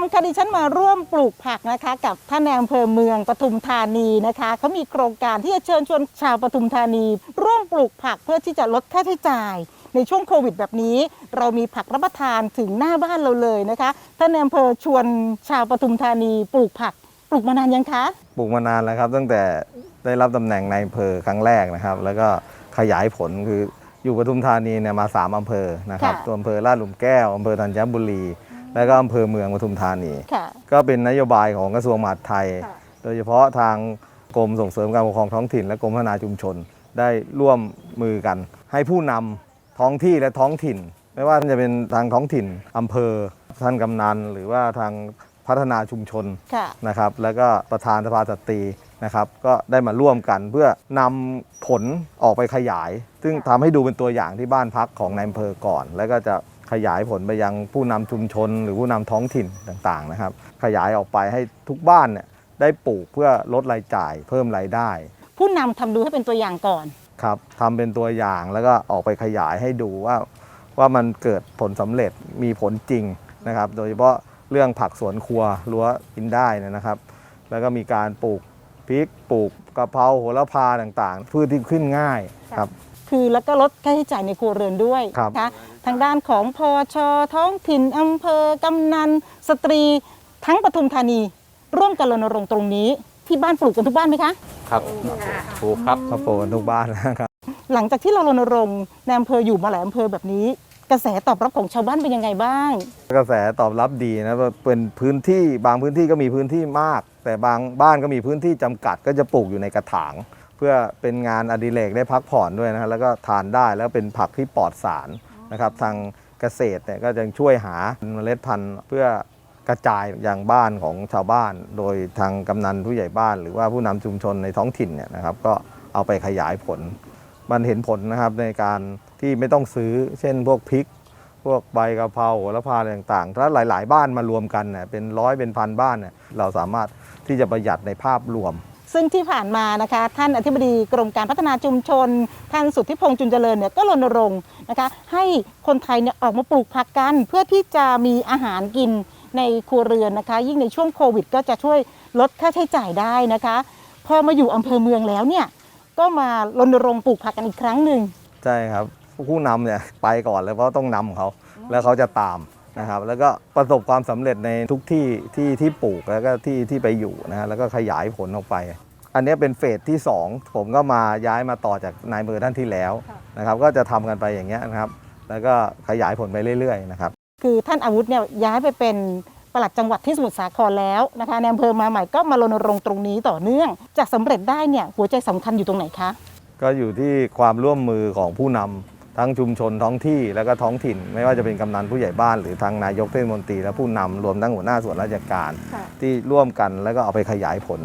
มคะดิฉันมาร่วมปลูกผักนะคะ กับท่านในอำเภอเมืองปทุมธานีนะคะเขามีโครงการที่จะเชิญชวนชาวปทุมธานี ร่วมปลูกผักเพื่อที่จะลดค่าใช้จ่าย ในช่วงโควิดแบบนี้ เรามีผักรับประทานถึงหน้าบ้านเราเลยนะคะท่านในอำเภอชวนชาวปทุมธานีปลูกผักปลูกมานานยังคะปลูกมานานแล้วครับตั้งแต่ได้รับตำแหน่งในอำเภอครั้งแรกนะครับ แล้วก็ขยายผลคืออยู่ปทุมธานีเนี่ยมา3อำเภอนะครับค่ะตัวอำเภอลาดหลุมแก้วอำเภอธัญบุรี แล้วก็อำเภอเมืองปทุมธานี ค่ะ ก็เป็นนโยบายของกระทรวงมหาดไทย ค่ะ โดยเฉพาะทางกรมส่งเสริมการปกครองท้องถิ่น และกรมพัฒนาชุมชน ได้ร่วมมือกัน ให้ผู้นำท้องที่และท้องถิ่น ไม่ว่าจะเป็นทางท้องถิ่นอำเภอท่านกำนันหรือว่าทางพัฒนาชุมชน ค่ะ นะครับแล้วก็ประธานสภาสตรีนะครับ ก็ได้มาร่วมกันเพื่อนำผลออกไปขยาย ซึ่งทำให้ดูเป็นตัวอย่างที่บ้านพักของนายอำเภอก่อน แล้วก็จะ ขยายผลไปยังผู้นำชุมชน หรือผู้นำท้องถิ่นต่างๆนะครับ ขยายออกไปให้ทุกบ้านเนี่ยได้ปลูกเพื่อลดรายจ่ายเพิ่มรายได้ ผู้นำทำดูให้เป็นตัวอย่างก่อนครับทำเป็นตัวอย่างแล้วก็ออกไปขยายให้ดูว่าว่ามันเกิดผลสำเร็จมีผลจริงนะครับ โดยเฉพาะเรื่องผักสวนครัวรั้วกินได้เนยนะครับ แล้วก็มีการปลูกพริกปลูกกะเพราโหระพาต่างๆพืชที่ขึ้นง่ายครับ คือแล้วก็ลดค่าใช้จ่ายในครัวเรือนด้วยครับนะคะทางด้านของพอชท้องถิ่นอำเภอกำนัน สตรี ทั้งปทุมธานี ร่วมกันรณรงค์ตรงนี้ ที่บ้านปลูกกันทุกบ้านไหมคะครับถูกครับข้าวโพดทุกบ้านนะครับหลังจากที่เรารณรงค์ในอำเภออยู่มาหลายอำเภอแบบนี้ กระแสตอบรับของชาวบ้านเป็นยังไงบ้าง กระแสตอบรับดีนะเป็นพื้นที่บางพื้นที่ก็มีพื้นที่มาก แต่บางบ้านก็มีพื้นที่จำกัดก็จะปลูกอยู่ในกระถาง เพื่อเป็นงานอดิเรกได้พักผ่อนด้วยนะฮะแล้วก็ทานได้แล้วเป็นผักที่ปลอดสารนะครับทางเกษตรเนี่ยก็จะช่วยหาเมล็ดพันธุ์เพื่อกระจายอย่างบ้านของชาวบ้าน โดยทางกำนันผู้ใหญ่บ้าน หรือว่าผู้นำชุมชนในท้องถิ่นเนี่ยนะครับก็เอาไปขยายผล มันเห็นผลนะครับในการที่ไม่ต้องซื้อ เช่นพวกพริก พวกใบกะเพราโหระพาอะไรต่างๆ ถ้าหลาย ๆ บ้านมารวมกันเนี่ยเป็นร้อยเป็นพันบ้านเนี่ยเราสามารถที่จะประหยัดในภาพรวม ซึ่งที่ผ่านมานะคะท่านอธิบดีกรมการพัฒนาชุมชน ท่านสุทธิพงษ์จุนเจริญเนี่ยก็รณรงค์นะคะให้คนไทยเนี่ยออกมาปลูกผักกัน เพื่อที่จะมีอาหารกินในครัวเรือนนะคะ ยิ่งในช่วงโควิด ก็จะช่วยลดค่าใช้จ่ายได้นะคะ พอมาอยู่อำเภอเมืองแล้วเนี่ยก็มารณรงค์ปลูกผักกันอีกครั้งหนึ่งใช่ครับผู้นำเนี่ยไปก่อนเลยเพราะต้องนำเขาแล้วเขาจะตาม นะครับแล้วก็ประสบความสำเร็จในทุกที่ที่ที่ปลูกแล้วก็ที่ที่ไปอยู่นะฮะแล้วก็ขยายผลออกไป อันนี้เป็นเฟสที่ 2 ผมก็มาย้ายมาต่อจากนายมือท่านที่แล้วนะครับก็จะทำกันไปอย่างเงี้ยนะครับ แล้วก็ขยายผลไปเรื่อยๆนะครับคือท่านอาวุธเนี่ยย้ายไปเป็นปลัดจังหวัดที่สมุทรสาครแล้วนะคะในอำเภอมาใหม่ก็มารณรงค์ตรงนี้ต่อเนื่องจะสำเร็จได้เนี่ยหัวใจสำคัญอยู่ตรงไหนคะก็อยู่ที่ความร่วมมือของผู้นำ ทั้งชุมชนท้องที่แล้วก็ท้องถิ่น ไม่ว่าจะเป็นกำนันผู้ใหญ่บ้านหรือทางนายกเทศมนตรีและผู้นำรวมทั้งหัวหน้าส่วนราชการค่ะที่ร่วมกันแล้วก็เอาไปขยายผล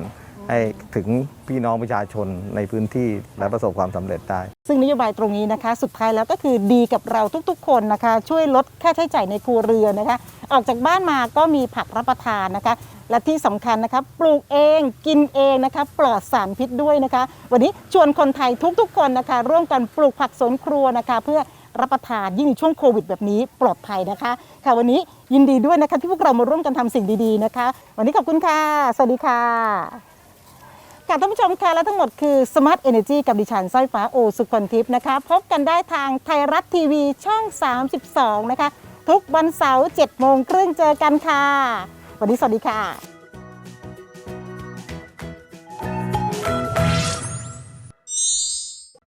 ให้ถึงพี่น้องประชาชนในพื้นที่และประสบความสำเร็จได้ ซึ่งนโยบายตรงนี้นะคะ สุดท้ายแล้วก็คือดีกับเราทุกๆ คนนะคะ ช่วยลดค่าใช้จ่ายในครัวเรือนนะคะ ออกจากบ้านมาก็มีผักรับประทานนะคะ และที่สำคัญนะคะปลูกเองกินเองนะคะปลอดสารพิษด้วยนะคะ วันนี้ชวนคนไทยทุกๆคนนะคะ ร่วมกันปลูกผักสวนครัวนะคะ เพื่อรับประทานยิ่งในช่วงโควิดแบบนี้ปลอดภัยนะคะ ค่ะวันนี้ยินดีด้วยนะคะที่พวกเรามาร่วมกันทำสิ่งดีๆนะคะ วันนี้ขอบคุณค่ะ สวัสดีค่ะค่ะท่านผู้ชมค่ะและทั้งหมดคือ Smart Energy กับดิฉันสร้อยฟ้าโอสุคนทิพย์นะคะพบกันได้ทางไทยรัฐทีวีช่อง 32 นะคะ ทุกวันเสาร์7โมงครึ่งเจอกันค่ะ วันนี้สวัสดีค่ะ